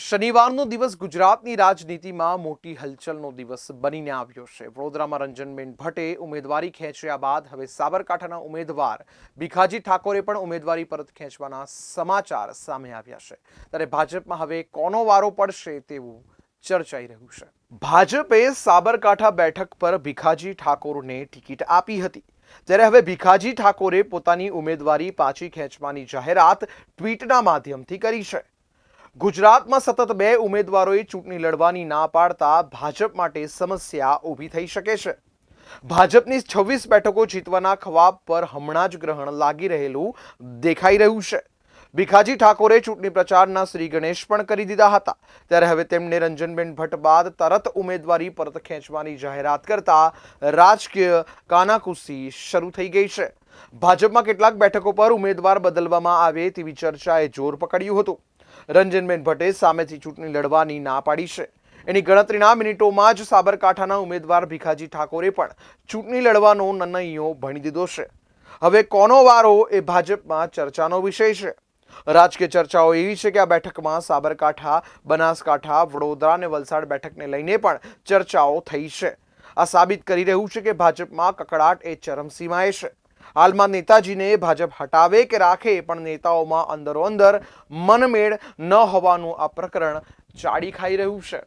શનિવારનો દિવસ ગુજરાતની રાજનીતિમાં મોટી હલચલનો દિવસ બનીને આવ્યો છે. વડોદરામાં રંજનબેન ભટ્ટે ઉમેદવારી ખેંચ્યા બાદ હવે સાબરકાંઠાના ઉમેદવાર ભીખાજી ઠાકોરે પણ ઉમેદવારી પરત ખેંચવાના સમાચાર સામે આવ્યા છે. ત્યારે ભાજપમાં હવે કોનો વારો પડશે તેવું ચર્ચાઈ રહ્યું છે. ભાજપે સાબરકાંઠા બેઠક પર ભીખાજી ઠાકોરને ટિકિટ આપી હતી. ત્યારે હવે ભીખાજી ઠાકોરે પોતાની ઉમેદવારી પાછી ખેંચવાની જાહેરાત ટ્વીટના માધ્યમથી કરી છે. ગુજરાતમાં સતત બે ઉમેદવારોએ ચૂંટણી લડવાની ના પાડતા ભાજપ માટે સમસ્યા ઊભી થઈ શકે છે. ભાજપની છવ્વીસ બેઠકો જીતવાના ખવાબ પર હમણાં જ ગ્રહણ લાગી રહેલું દેખાઈ રહ્યું છે. ભીખાજી ઠાકોરે ચૂંટણી પ્રચારના શ્રી ગણેશ પણ કરી દીધા હતા. ત્યારે હવે તેમને રંજનબેન ભટ્ટ બાદ તરત ઉમેદવારી પરત ખેંચવાની જાહેરાત કરતા રાજકીય કાનાકુસી શરૂ થઈ ગઈ છે. ભાજપમાં કેટલાક બેઠકો પર ઉમેદવાર બદલવામાં આવે તેવી ચર્ચાએ જોર પકડ્યું હતું. રંજનબેન ભટ્ટે સામેથી ચૂંટણી લડવાની ના પાડી છે. એની ગણતરીના મિનિટોમાં જ સાબરકાંઠાના ઉમેદવાર ભીખાજી ઠાકોરે પણ ચૂંટણી લડવાનો નનૈયો ભણી દીધો છે. હવે કોનો વારો એ ભાજપમાં ચર્ચાનો વિષય છે. રાજકીય ચર્ચાઓ એવી છે કે આ બેઠકમાં સાબરકાંઠા, બનાસકાંઠા, વડોદરા અને વલસાડ બેઠકને લઈને પણ ચર્ચાઓ થઈ છે. આ સાબિત કરી રહ્યું છે કે ભાજપમાં કકડાટ એ ચરમસીમાએ છે. હાલમાં નેતાજીને ભાજપ હટાવે કે રાખે, પણ નેતાઓમાં અંદરો અંદર મનમેળ ન હોવાનું આ પ્રકરણ ચાડી ખાઈ રહ્યું છે.